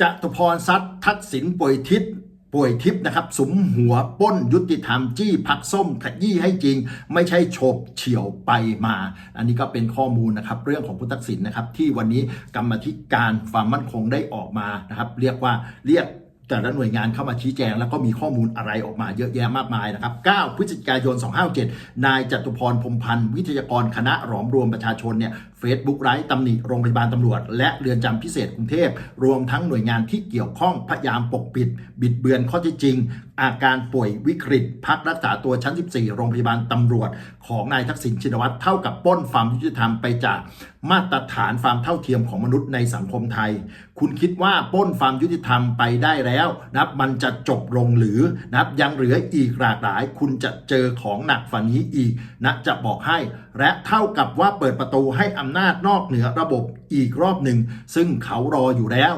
จตุพรซัดทักษิณป่วยทิศป่วยทิพย์นะครับสมหัวป้นยุติธรรมจี้พักส้มขยี้ให้จริง ไม่ใช่โฉบเฉี่ยวไปมา อันนี้ก็เป็นข้อมูลนะครับ เรื่องของคุณทักษิณนะครับ ที่วันนี้กรรมธิการความมั่นคงได้ออกมานะครับ เรียกว่าเรียก แต่ละหน่วยงานเข้ามาชี้แจง แล้วก็มีข้อมูลอะไรออกมาเยอะแยะมากมายนะครับ 9 พฤศจิกายน 257 นายจตุพรพรหมพันธ์ วิทยากรคณะหลอมรวมประชาชนเนี่ยเฟซบุ๊กไลฟ์ตำหนิโรงพยาบาลตำรวจ และเรือนจำพิเศษกรุงเทพ รวมทั้งหน่วยงานที่เกี่ยวข้องพยายามปกปิด บิดเบือนข้อเท็จจริง อาการป่วยวิกฤต พักรักษาตัวชั้น 14 โรงพยาบาลตำรวจ ของนายทักษิณชินวัตรเท่ากับป้นความยุติธรรมไปจากมาตรฐานความเท่าเทียมของมนุษย์ในสังคมไทย คุณคิดว่าปล้นความยุติธรรมไปได้แล้วนะครับมันจะจบลงหรือนะครับยังเหลืออีกหลากหลาย คุณจะเจอของหนักฝันนี้อีกนะจะบอกให้ และเท่ากับว่าเปิดประตูให้อำนาจนอกเหนือระบบอีกรอบหนึ่ง ซึ่งเขารออยู่แล้ว